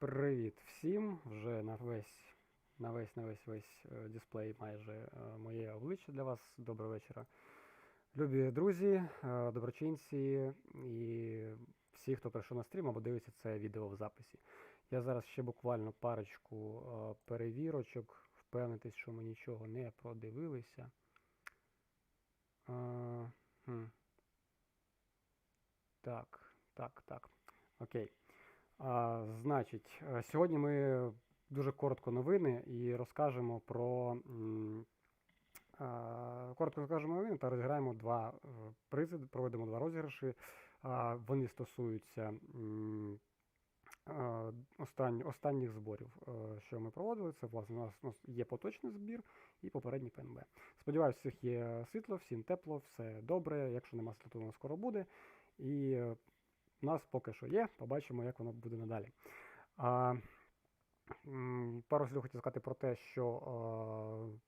Привіт всім! Вже на весь на весь на весь весь е, дисплей майже е, моє обличчя для вас. Доброго вечора. Любі друзі, е, доброчинці і всі, хто прийшов на стрім або дивиться це відео в записі. Я зараз ще буквально парочку перевірочок, впевнитись, що ми нічого не продивилися. Так, так, так. Окей. А, значить, е, сьогодні ми дуже коротко новини і розкажемо про. Коротко розкажемо новини та розіграємо два е, призи, проведемо два розіграші. Вони стосуються м, а, остань, останніх зборів, е, що ми проводили. Це власне у нас, у нас є поточний збір і попередній ПНБ. Сподіваюся, всіх є світло, всім тепло, все добре. Якщо нема світла, то воно скоро буде. І е, у нас поки що є, побачимо, як воно буде надалі. А, пару слів хотів сказати про те, що а,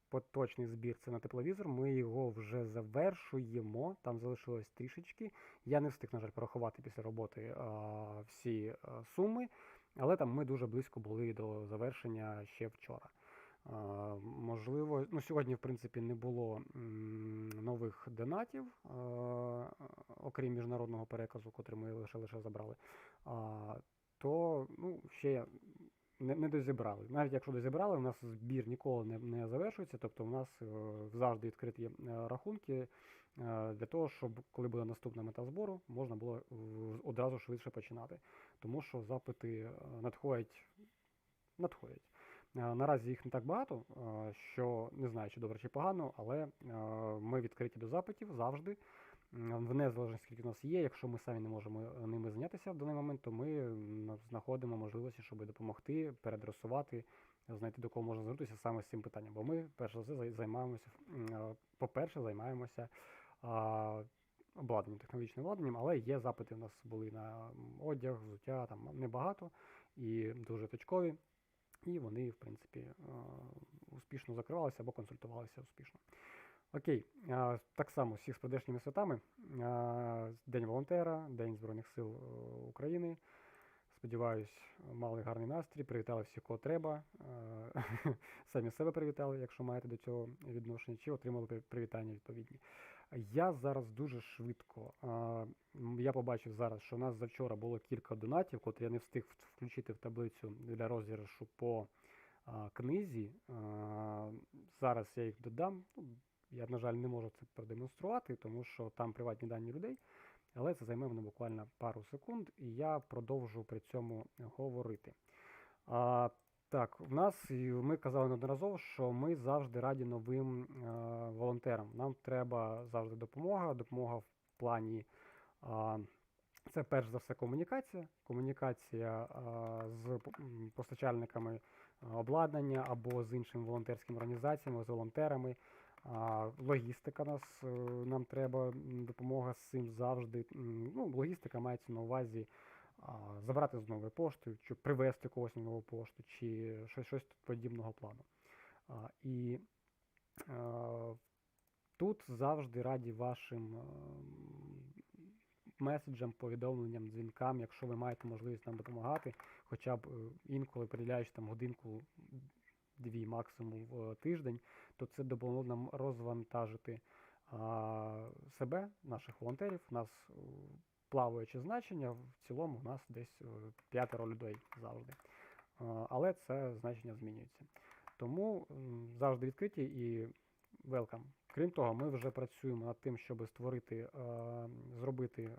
поточний збір це на тепловізор. Ми його вже завершуємо. Там залишилось трішечки. Я не встиг, на жаль, порахувати після роботи а, всі суми, але там ми дуже близько були до завершення ще вчора. Можливо, ну сьогодні, в принципі, не було нових донатів, окрім міжнародного переказу, котрий ми лише лише забрали. То ну, ще не, не дозібрали. Навіть якщо дозібрали, у нас збір ніколи не, не завершується. Тобто у нас е, завжди відкриті е, рахунки е, для того, щоб коли буде наступна мета збору, можна було одразу швидше починати. Тому що запити надходять. надходять. Е, Наразі їх не так багато, е, що не знаю, чи добре, чи погано, але е, ми відкриті до запитів завжди. В незалежності, скільки у нас є, якщо ми самі не можемо ними зайнятися в даний момент, то ми знаходимо можливості, щоб допомогти, передресувати, знайти до кого можна звернутися саме з цим питанням. Бо ми, перш за все, займаємося, по-перше, займаємося обладнанням, технологічним обладнанням, але є запити у нас були на одяг, взуття, там небагато і дуже точкові. І вони, в принципі, е, успішно закривалися або консультувалися успішно. Окей, так само всіх з прийдешніми святами. День волонтера, День Збройних сил е, України. Сподіваюсь, мали гарний настрій, привітали всіх, кого треба. Е, Самі себе привітали, якщо маєте до цього відношення, чи отримали привітання відповідні. Я зараз дуже швидко. Я побачив зараз, що у нас завчора було кілька донатів, котрі я не встиг включити в таблицю для розіграшу по книзі. Зараз я їх додам. Ну, Я, на жаль, не можу це продемонструвати, тому що там приватні дані людей, але це займе мене буквально пару секунд, і я продовжу при цьому говорити. Так, в нас ми казали неодноразово, що ми завжди раді новим е, волонтерам. Нам треба завжди допомога, допомога в плані. А, це перш за все комунікація. Комунікація а, з постачальниками обладнання або з іншими волонтерськими організаціями, з волонтерами. Логістика нас, е, нам треба допомога з цим завжди. Ну, логістика мається на увазі забрати з нової пошти, чи привезти когось на нову пошту, чи щось, щось подібного плану. І е, тут завжди раді вашим ем, меседжам, повідомленням, дзвінкам, якщо ви маєте можливість нам допомагати, хоча б е, інколи приділяючи там годинку, дві максимум в тиждень, то це допомогло нам розвантажити а, себе, наших волонтерів. У нас е, плаваюче значення, в цілому у нас десь е, п'ятеро людей завжди. Але це значення змінюється. Тому завжди відкриті і welcome. Крім того, ми вже працюємо над тим, щоб створити, е, зробити, е,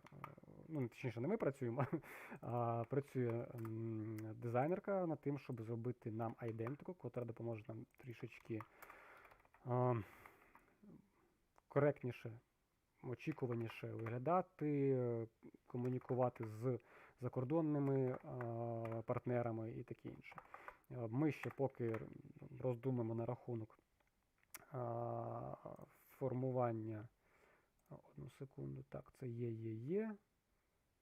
ну точніше, не ми працюємо, а працює дизайнерка над тим, щоб зробити нам айдентику, котра допоможе нам трішечки е, коректніше, очікуваніше виглядати, е, комунікувати з закордонними е, партнерами і таке інше. Е, Ми ще поки роздумаємо на рахунок формування. Одну секунду. Так, це є, є, є.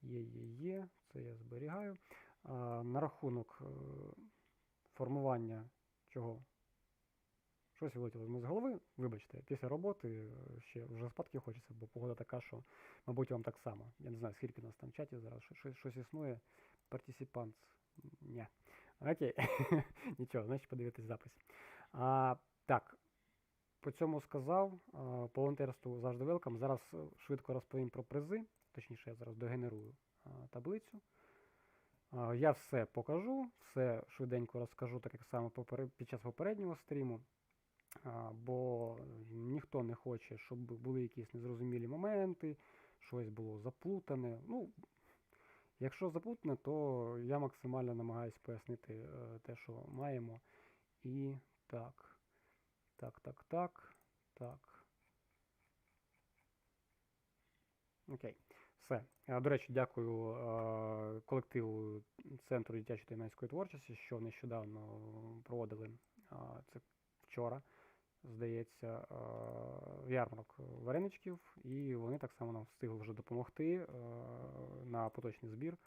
Є, є, є. Це я зберігаю. На рахунок е, формування чого? Щось вилетіло з голови. Вибачте, після роботи е, ще вже спадки хочеться, бо погода така, що, мабуть, вам так само. Я не знаю, скільки нас там в чаті зараз, щось, щось існує. Партісіпант. Ні. Окей. Нічого, значить подивитись запис. А, так, по цьому сказав. По волонтерству завжди велкам. Зараз е, швидко розповім про призи. Точніше, я зараз догенерую таблицю. Я все покажу, все швиденько розкажу, так як саме під час попереднього стріму. Бо ніхто не хоче, щоб були якісь незрозумілі моменти, щось було заплутане. Ну, якщо заплутане, то я максимально намагаюсь пояснити е, те, що маємо. І так. Так, так, так. Так. Окей. Все. Е, До речі, дякую е, колективу Центру дитячої та юнацької творчості, що нещодавно проводили це вчора, здається, е, ярмарок вареничків, і вони так само нам встигли вже допомогти е, на поточний збір,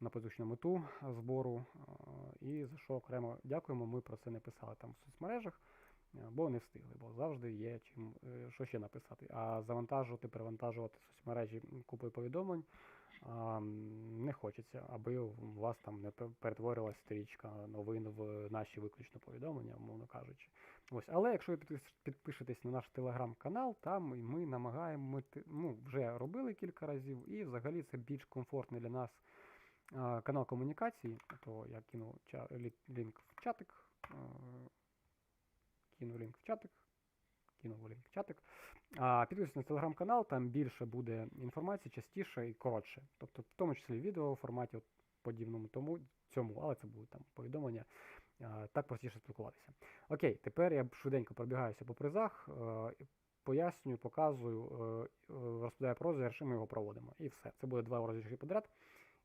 на поточну мету збору. е, І за що окремо дякуємо. Ми про це не писали там в соцмережах, бо не встигли, бо завжди є чим що ще написати. А завантажувати, перевантажувати соцмережі купою повідомлень не хочеться, аби у вас там не пе- перетворилась стрічка новин в наші виключно повідомлення, умовно кажучи. Ось, але якщо ви підпишетесь на наш телеграм-канал, там ми намагаємо, ну, вже робили кілька разів, і взагалі це більш комфортний для нас канал комунікації. То я кину лінк в чатик. Кину лінк в чатик. Кинув лінк в чатик. А, підписуйтесь на телеграм-канал, там більше буде інформації, частіше і коротше. Тобто, в тому числі відео в форматі от, подібному тому, цьому, але це будуть там повідомлення. А, так простіше спілкуватися. Окей, тепер я швиденько пробігаюся по призах, е, пояснюю, показую, е, е, розповідаю про і ми його проводимо. І все. Це буде два розіграші подряд.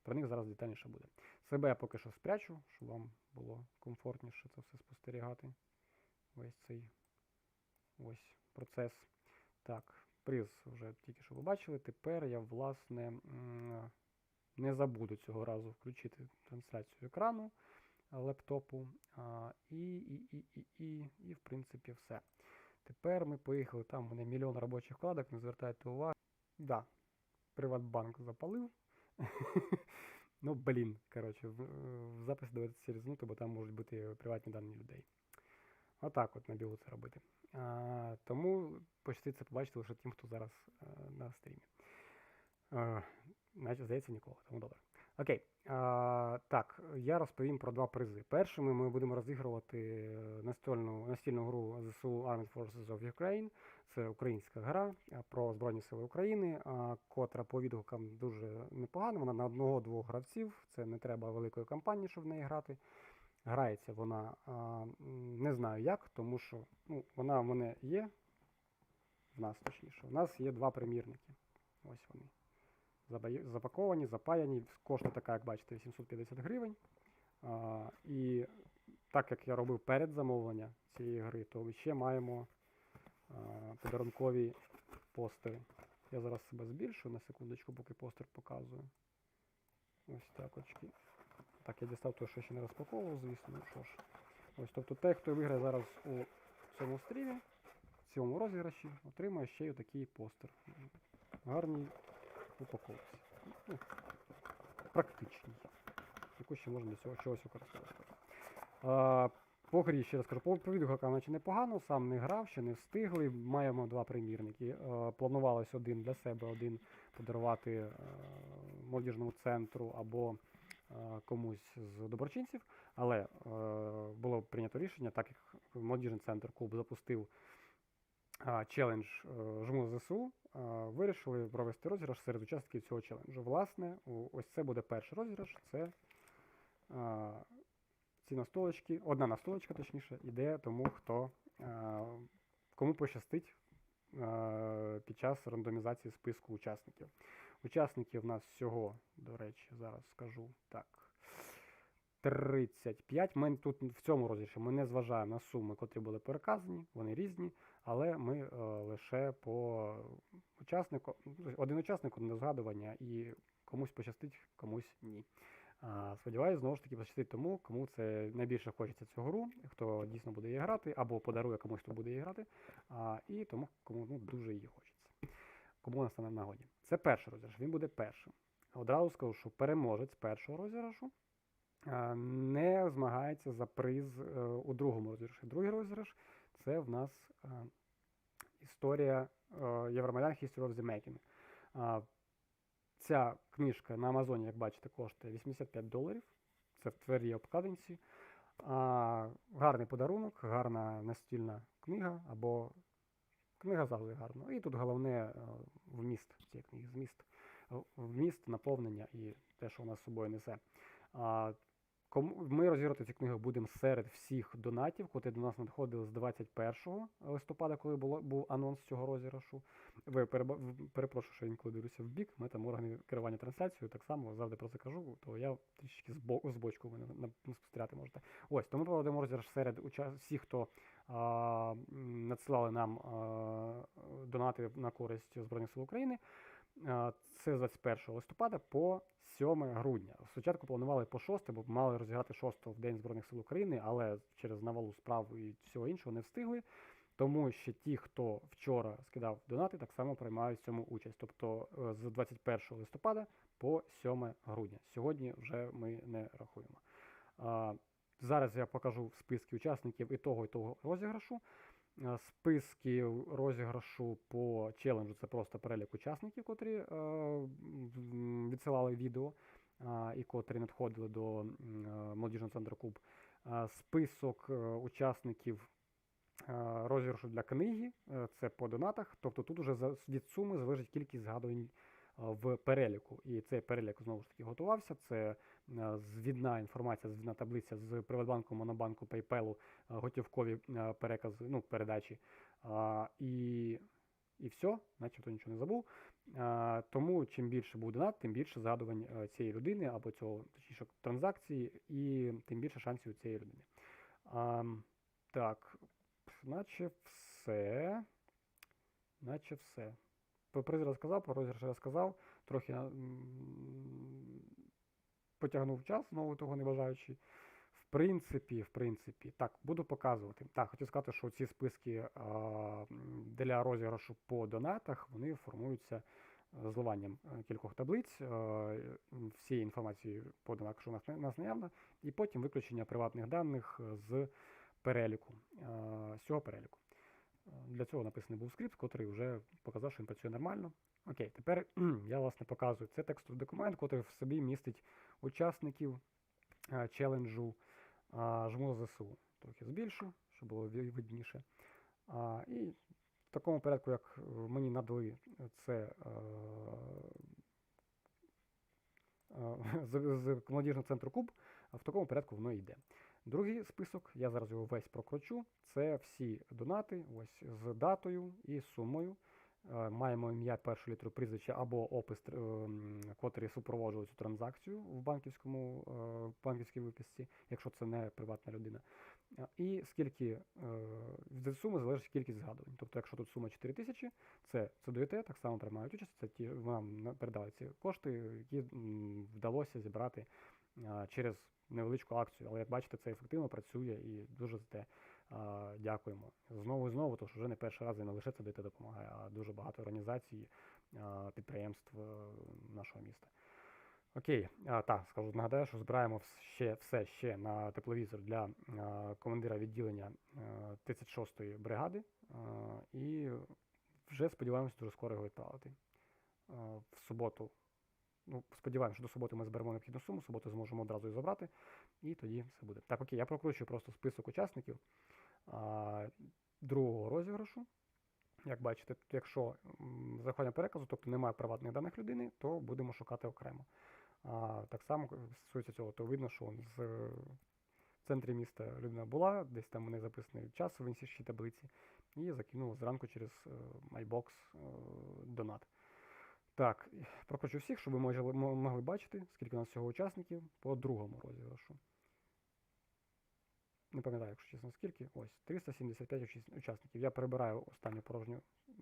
Про них зараз детальніше буде. Себе я поки що спрячу, щоб вам було комфортніше це все спостерігати. Весь цей ось процес. Так, приз вже тільки що ви бачили. Тепер я, власне, не забуду цього разу включити трансляцію екрану лептопу. І, і, і, і, і, і, в принципі, все. Тепер ми поїхали. Там у мене мільйон робочих вкладок, не звертайте увагу. Да, Приватбанк запалив. Ну, блін, коротше, в, запис доведеться різнути, бо там можуть бути приватні дані людей. Отак от на білу це робити. Тому це побачити лише тим, хто зараз а, на стрімі. Наче здається нікого, тому добре. Окей. А, так, я розповім про два призи. Першими ми будемо розігрувати настольну, настільну гру ЗСУ Armed Forces of Ukraine. Це українська гра про Збройні Сили України, а, котра по відгукам дуже непогана. Вона на одного-двох гравців. Це не треба великої кампанії, щоб в неї грати. Грається вона а, не знаю як, тому що ну, вона в мене є. В нас точніше. У нас є два примірники. Ось вони. Запаковані, запаяні. Коштує така, як бачите, 850 гривень. А, і так як я робив перед замовлення цієї гри, то ще маємо а, подарункові постери. Я зараз себе збільшу на секундочку, поки постер показую. Ось так очки. Так, я дістав те, що ще не розпаковував, звісно. Ну що ж. Ось, тобто той, хто виграє зараз у цьому стрімі, в цьому розіграші, отримає ще й такий постер. Гарній упаковці. Ну, практичній. Яку ще можна для цього чогось використовувати. А, по грі, ще раз кажу, по по відгукам наче непогано, сам не грав, ще не встигли. Маємо два примірники. Е, Планувалось один для себе, один подарувати е, молодіжному центру або комусь з доброчинців. Але е, було прийнято рішення, так як молодіжний центр клуб запустив а, челендж е, жму ЗСУ, вирішили провести розіграш серед учасників цього челенджу. Власне, ось це буде перший розіграш. Це ці настолочки, одна настолочка, точніше, іде тому, хто кому пощастить під час рандомізації списку учасників. Учасників у нас всього, до речі, зараз скажу так. 35. Ми тут в цьому розіграші ми не зважаємо на суми, котрі були переказані, вони різні, але ми е, лише по учаснику, один учасник, одне згадування, і комусь пощастить, комусь ні. А, сподіваюсь, знову ж таки пощастить тому, кому це найбільше хочеться цю гру, хто дійсно буде її грати, або подарує комусь, хто буде її грати, а, і тому, кому ну, дуже її хочеться. Кому настане в нагоді. Це перший розіграш, він буде першим. Одразу скажу, що переможець першого розіграшу е, не змагається за приз е, у другому розіграші. Другий розіграш це в нас е, історія Євромайдан History of the Making. Ця книжка на Амазоні, як бачите, коштує 85 доларів. Це в твердій обкладинці. Гарний подарунок, гарна настільна книга або книга завжди гарна. І тут головне вміст зміст, вміст, наповнення і те, що вона з собою несе. Кому ми розіграти ці книги будемо серед всіх донатів, котрі до нас надходили з 21 листопада, коли було був анонс цього розіграшу. Ви перепрошую, що інколи дивлюся в бік. Ми там органи керування трансляцією, так само завжди про це кажу, то я трішки збо- збочку ви на- на- спостерігати можете. Ось, тому проводимо розіграш серед всіх, хто надсилали нам донати на користь Збройних сил України. Це з 21 листопада по 7 грудня. Спочатку планували по 6, бо мали розіграти 6 в День Збройних сил України, але через навалу справ і всього іншого не встигли. Тому що ті, хто вчора скидав донати, так само приймають в цьому участь. Тобто е, з 21 листопада по 7 грудня. Сьогодні вже ми не рахуємо. Зараз я покажу списки учасників і того, і того розіграшу. Е, Списки розіграшу по челенджу це просто перелік учасників, котрі е, відсилали відео і котрі надходили до е, молодіжного центру Куб. Список е, учасників е, розіграшу для книги е, це по донатах. Тобто тут уже від суми залежить кількість згадувань е, в переліку. І цей перелік знову ж таки готувався. Це е, звідна інформація, звідна таблиця з Приватбанку, Монобанку, PayPal, е, готівкові е, перекази, ну, передачі. І, і все, начебто нічого не забув. Тому чим більше буде донат, тим більше згадувань е, цієї людини або цього точніше транзакції, і тим більше шансів у цієї людини. Так, наче все. Наче все. Про приз розказав, про розіграш розказав. Трохи потягнув час, знову того не бажаючи. В принципі, в принципі, так, буду показувати. Так, хотів сказати, що ці списки а, для розіграшу по донатах вони формуються е, зливанням е, кількох таблиць, е, м, всієї інформації по донатах, що у нас, нас наявно, і потім виключення приватних даних е, з переліку, е, з цього переліку. Е, Для цього написаний був скрипт, котрий вже показав, що він працює нормально. Окей, тепер я власне показую. Це текстовий документ, котрий в собі містить учасників е, челенджу а, жму ЗСУ. Трохи збільшу, щоб було видніше. І в такому порядку, як е, мені надали це е, е, з молодіжного центру Куб, в такому порядку воно йде. Другий список, я зараз його весь прокручу. Це всі донати, ось з датою і сумою. Е, Маємо ім'я першу літру прізвища або опис, ем, котрий супроводжує цю транзакцію в банківському е, в банківській виписці, якщо це не приватна людина. Е, І скільки від суми залежить кількість згадувань. Тобто, якщо тут сума 4 тисячі, це це ЦДЮТ так само приймають участь. Це ті вам на- передали ці кошти, які вдалося зібрати через невеличку акцію. Але як бачите, це ефективно працює і дуже за те дякуємо. Знову і знову, тому що вже не перший раз і не лише це ЦДТ допомагає, а дуже багато організацій, підприємств е, нашого міста. Окей, так, скажу, нагадаю, що збираємо ще все ще на тепловізор для а, командира відділення а, 36-ї бригади. а, і вже сподіваємося дуже скоро його відправити. А, в суботу. Ну, сподіваємося, що до суботи ми зберемо необхідну суму, суботу зможемо одразу її забрати, і тоді все буде. Так, окей, я прокручую просто список учасників другого розіграшу. Як бачите, якщо заходимо переказу, тобто немає приватних даних людини, то будемо шукати окремо. А, так само стосується цього, то видно, що з е, в центрі міста людина була, десь там у неї записаний час в іншій таблиці, і закинула зранку через е, MyBox е, донат. Так, прокручу всіх, щоб ви могли, могли бачити, скільки у нас всього учасників по другому розіграшу. Не пам'ятаю, якщо чесно, скільки. Ось, 375 учасників. Я перебираю останню порожню е,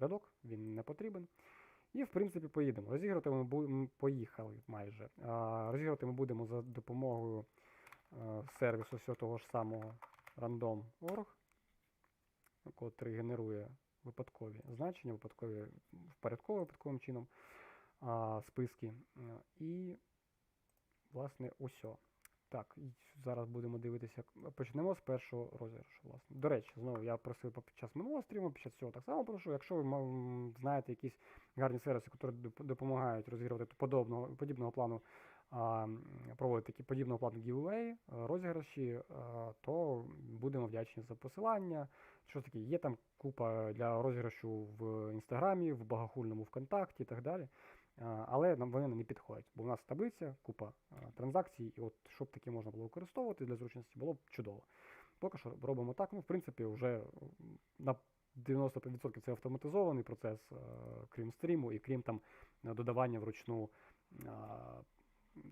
рядок, він не потрібен. І, в принципі, поїдемо. Розігрувати ми поїхали майже. Розігрувати ми будемо за допомогою е, сервісу всього того ж самого Random.org, котрий генерує випадкові значення, випадкові впорядково випадковим чином списки. Е, І, власне, усьо. Так, зараз будемо дивитися. Почнемо з першого розіграшу, власне. До речі, знову я просив під час минулого стріму, під час цього так само прошу. Якщо ви знаєте якісь гарні сервіси, які допомагають розігрувати подобного, подібного плану, проводити такі подібного плану е, розіграші, е, то будемо вдячні за посилання. Що таке? Є там купа для розіграшу в інстаграмі, в багахульному ВКонтакті і так далі. А, Але нам вони не підходять, бо у нас таблиця, купа транзакцій, і от щоб таке можна було використовувати для зручності, було б чудово. Поки що робимо так. Ну, в принципі, вже на 95% це автоматизований процес, крім стріму і крім там додавання вручну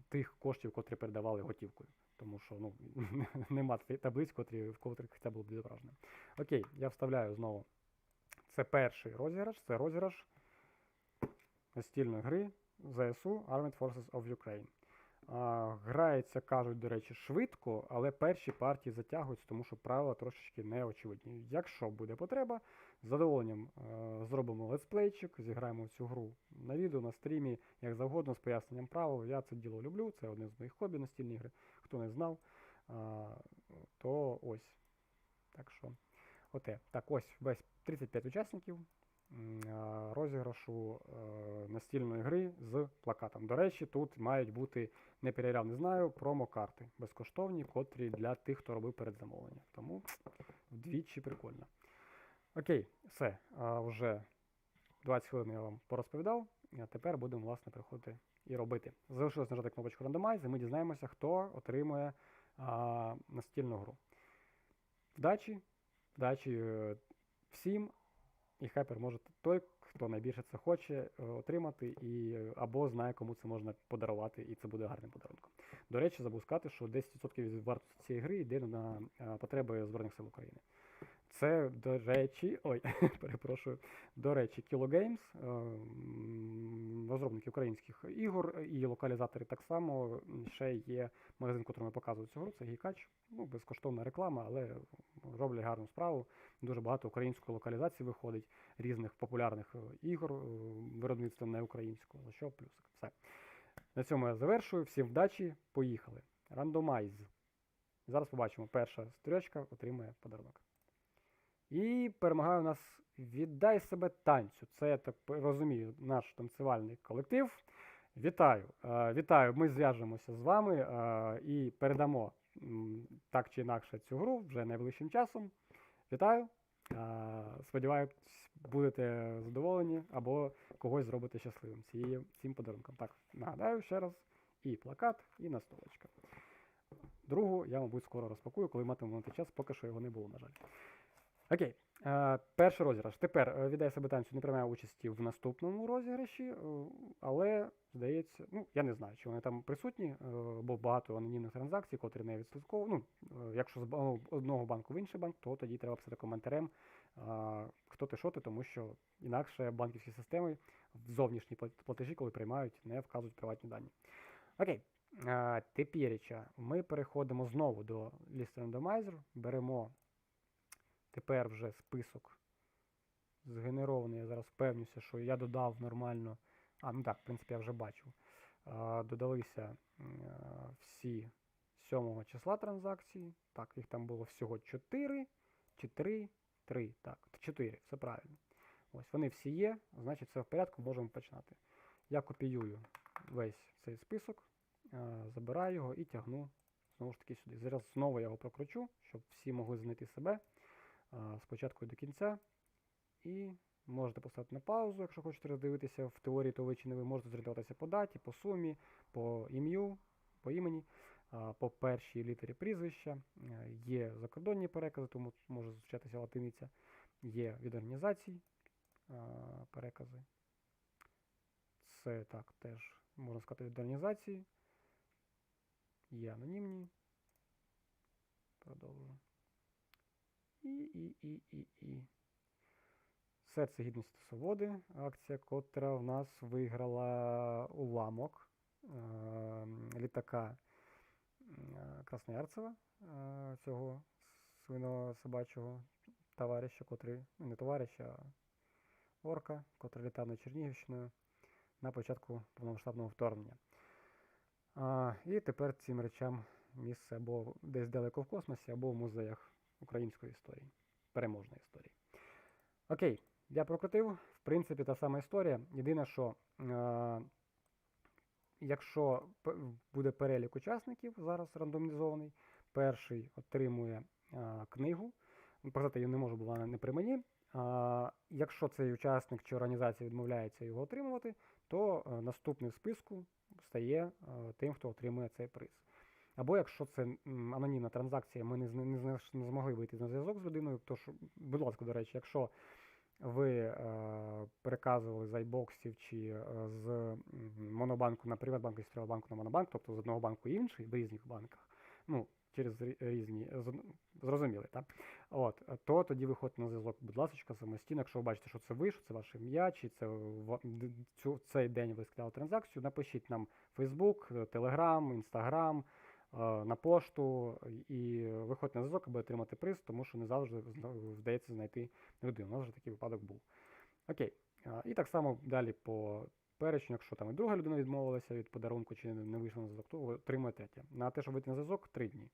тих коштів, котрі передавали готівкою. Тому що ну, нема таблиць, котрі, в котрих це було б відображено. Окей, я вставляю знову. Це перший розіграш, це розіграш настільної гри ЗСУ Armed Forces of Ukraine. Грається, кажуть, до речі, швидко, але перші партії затягуються, тому що правила трошечки неочевидні. Якщо буде потреба, з задоволенням е, зробимо летсплейчик, зіграємо цю гру на відео, на стрімі, як завгодно, з поясненням правил. Я це діло люблю, це одне з моїх хобі настільні ігри. Хто не знав, то ось. Так що, оте. Так, ось весь 35 учасників розіграшу е, настільної гри з плакатом. До речі, тут мають бути, не перевіряв, не знаю, промокарти безкоштовні, котрі для тих, хто робив передзамовлення. Тому вдвічі прикольно. Окей, все. Вже 20 хвилин я вам порозповідав. А тепер будемо, власне, приходити і робити. Залишилось нажати кнопочку Randomize, і ми дізнаємося, хто отримує а, настільну гру. Вдачі, вдачі е, всім, і хайпер може той, хто найбільше це хоче е, отримати, і, е, або знає, кому це можна подарувати, і це буде гарним подарунком. До речі, забув сказати, що 10% від вартості цієї гри йде на е, потреби Збройних сил України. Це, до речі, ой, перепрошую, до речі, Games, е, розробники українських ігор і локалізатори так само. Ще є магазин, котрий показує цю гру, це Гікач. Ну, безкоштовна реклама, але роблять гарну справу. Дуже багато української локалізації виходить, різних популярних е, ігор, е, виробництва не українського. За що плюсик. Все. На цьому я завершую. Всім вдачі, поїхали. Рандомайз. Зараз побачимо, перша стрічка отримує подарунок. І перемагає у нас Віддай себе танцю. Це я так розумію, наш танцювальний колектив. Вітаю! Е, Вітаю! Ми зв'яжемося з вами е, і передамо так чи інакше цю гру вже найближчим часом. Вітаю! Е, Сподіваюсь, будете задоволені або когось зробите щасливим цією, цим подарунком. Так, нагадаю ще раз: і плакат, і настолочка. Другу я, мабуть, скоро розпакую, коли матиму на час, поки що його не було, на жаль. Окей. Е, перший розіграш. Тепер е, віддай себе танцю не приймає участі в наступному розіграші, е, але, здається, ну, я не знаю, чи вони там присутні, е, бо багато анонімних транзакцій, котрі не відслідковують. Ну, якщо з одного банку в інший банк, то тоді треба писати коментарем, хто ти що ти, тому що інакше банківські системи в зовнішні платежі, коли приймають, не вказують приватні дані. Окей. Тепереча ми переходимо знову до List Randomizer, беремо тепер вже список згенерований. Я зараз впевнюся, що я додав нормально. А, ну так, в принципі, я вже бачив. Додалися а, всі 7 числа транзакції. Так, їх там було всього 4, чи 3, 3, так, 4, все правильно. Ось вони всі є, значить все в порядку, можемо починати. Я копіюю весь цей список, а, забираю його і тягну знову ж таки сюди. Зараз знову я його прокручу, щоб всі могли знайти себе спочатку до кінця. І можете поставити на паузу, якщо хочете роздивитися в теорії, то ви чи не ви можете зорієнтуватися по даті, по сумі, по ім'ю, по імені, по першій літері прізвища. Е, Є закордонні перекази, тому може зустрічатися латиниця. Є від організацій перекази. Це так теж можна сказати від організації. Є анонімні. Продовжую. І, і, і, і, і. Серце гідності свободи. Акція, котра в нас виграла уламок е, літака Красноярцева, е, цього свино-собачого товариша, котрий, ну не товариша, а орка, котрий літав над Чернігівщиною на початку повномасштабного вторгнення. А, і тепер цим речам місце або десь далеко в космосі, або в музеях української історії, переможної історії. Окей, я прокрутив. В принципі, та сама історія. Єдине, що е, якщо буде перелік учасників зараз рандомізований, перший отримує е, книгу. Показати її не можу, бо не при мені. А, якщо цей учасник чи організація відмовляється його отримувати, то е, наступний в списку стає е, тим, хто отримує цей приз. Або якщо це анонімна транзакція, ми не, не, не змогли вийти на зв'язок з людиною, то що, будь ласка, до речі, якщо ви е, переказували з айбоксів чи е, з Монобанку на Приватбанк і з Приватбанку на Монобанк, тобто з одного банку в інший в різних банках, ну, через різні, зрозуміли, так? От, то тоді виходьте на зв'язок, будь ласка, самостійно. Якщо ви бачите, що це ви, що це ваше ім'я, чи це цю, цей день ви складали транзакцію, напишіть нам Facebook, Telegram, Instagram, на пошту і виходьте на зв'язок, аби отримати приз, тому що не завжди вдається знайти людину. У нас вже такий випадок був. Окей. І так само далі по перечню, якщо там і друга людина відмовилася від подарунку чи не вийшла на зв'язок, то отримує третя. На те, щоб вийти на зв'язок, три дні.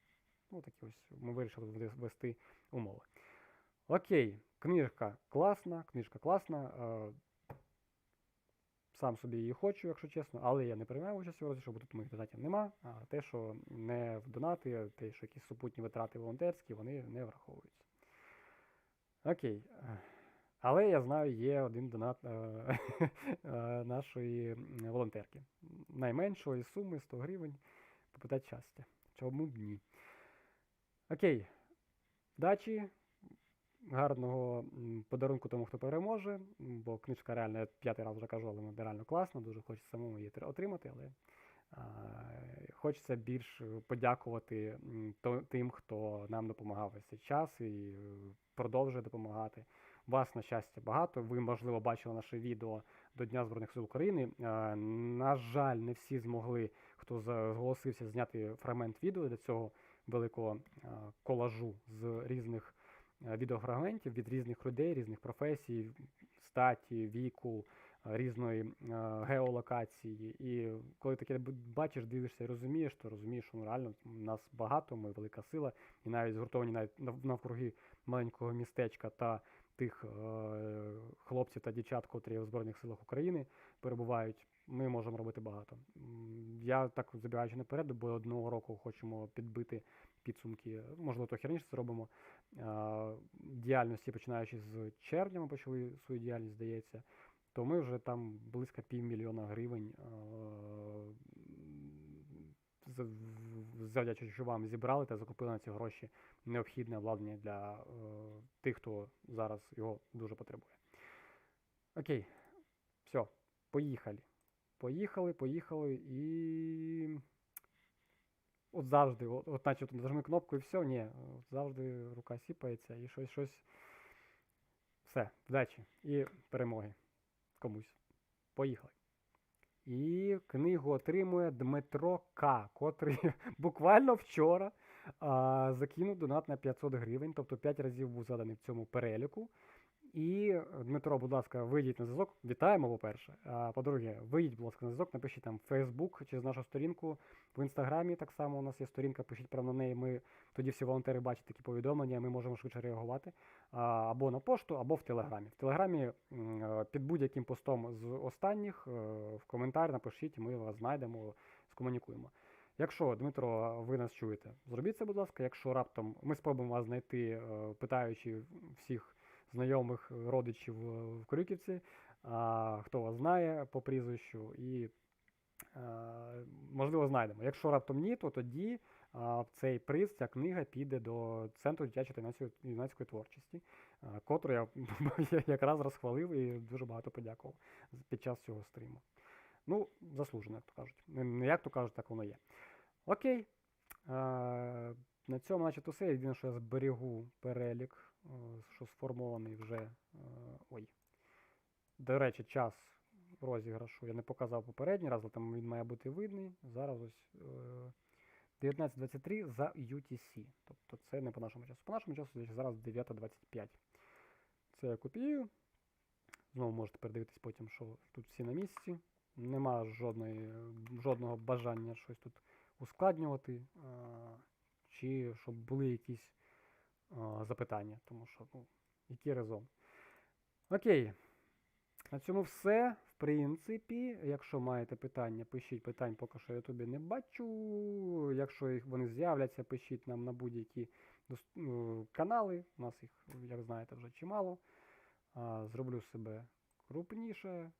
Ну, такі ось ми вирішили ввести- ввести умови. Окей, книжка класна, книжка класна. Сам собі її хочу, якщо чесно, але я не приймаю участь у розіграші, бо тут моїх донатів нема. А те, що не в донати, те, що якісь супутні витрати волонтерські, вони не враховуються. Окей. Але я знаю, є один донат е, е, нашої волонтерки. Найменшої суми 100 гривень. Попитати щастя. Чому б ні? Окей. Дачі. Гарного подарунку тому, хто переможе. Бо книжка реально, я п'ятий раз вже кажу, але вона реально класна. Дуже хочеться самому її отримати, але а, хочеться більш подякувати тим, хто нам допомагав весь цей час і е, продовжує допомагати. Вас, на щастя, багато. Ви, можливо, бачили наше відео до Дня Збройних сил України. Е, На жаль, не всі змогли, хто зголосився зняти фрагмент відео для цього великого е, колажу з різних відеофрагментів від різних людей, різних професій, статі, віку, е, різної е, геолокації. І коли таке бачиш, дивишся і розумієш, то розумієш, що ну, реально нас багато, ми велика сила, і навіть згуртовані навіть нав- навкруги маленького містечка та тих е, хлопців та дівчат, котрі в Збройних силах України перебувають, ми можемо робити багато. Я так забігаючи наперед, бо одного року хочемо підбити підсумки, можливо, трохи раніше це робимо. е, Діяльності, починаючи з червня, ми почали свою діяльність, здається, то ми вже там близько півмільйона гривень, завдячуючи вам, зібрали та закупили на ці гроші необхідне обладнання для е, тих, хто зараз його дуже потребує. Окей, все, поїхали. Поїхали, поїхали і. От завжди, от, от наче тут нажми кнопку і все, ні, от завжди рука сіпається і щось, щось. Все, вдачі і перемоги комусь. Поїхали. І книгу отримує Дмитро К, котрий буквально вчора а, закинув донат на 500 гривень, тобто 5 разів був заданий в цьому переліку. І Дмитро, будь ласка, вийдіть на зв'язок. Вітаємо, по-перше. А по-друге, вийдіть, будь ласка, на зв'язок, напишіть там в Facebook через нашу сторінку в інстаграмі. Так само у нас є сторінка, пишіть прямо на неї. Ми тоді всі волонтери бачать такі повідомлення, ми можемо швидше реагувати. Або на пошту, або в Телеграмі. В Телеграмі е, під будь-яким постом з останніх е, в коментар напишіть, ми вас знайдемо, скомунікуємо. Якщо, Дмитро, ви нас чуєте, зробіть це, будь ласка. Якщо раптом ми спробуємо вас знайти, е, питаючи всіх знайомих е, родичів е, в Крюківці, хто вас знає по прізвищу, і е, можливо знайдемо. Якщо раптом ні, то тоді цей приз ця книга піде до Центру дитячої та юнацької- творчості, котру я якраз розхвалив і дуже багато подякував під час цього стріму. Ну, заслужено, як то кажуть. Не- як то кажуть, так воно є. Окей. На цьому, значить, усе. Єдине, що я зберігу перелік, що сформований вже. е, Ой. До речі, час розіграшу я не показав попередній раз, але там він має бути видний. Зараз ось е, 19.23 за UTC. Тобто це не по нашому часу. По нашому часу зараз 9.25. Це я копіюю. Знову можете передивитись потім, що тут всі на місці. Нема жодної, жодного бажання щось тут ускладнювати, е, чи щоб були якісь е, запитання, тому що ну, який резон. Окей. На цьому все. В принципі, якщо маєте питання, пишіть питань, поки що я тобі не бачу. Якщо їх вони з'являться, пишіть нам на будь-які ну, канали. У нас їх, як знаєте, вже чимало. Зроблю себе крупніше,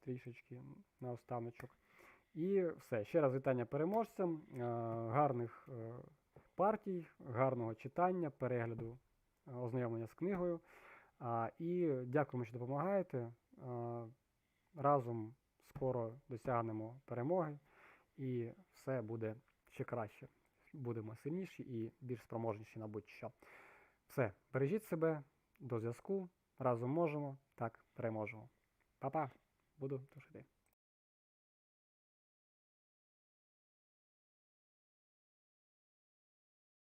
трішечки на останочок. І все. Ще раз вітання переможцям. Гарних е, партій, гарного читання, перегляду, е, ознайомлення з книгою. І дякуємо, що допомагаєте. Разом скоро досягнемо перемоги, і все буде ще краще. Будемо сильніші і більш спроможніші на будь-що. Все, бережіть себе, до зв'язку. Разом можемо, так переможемо. Па-па, буду тушити.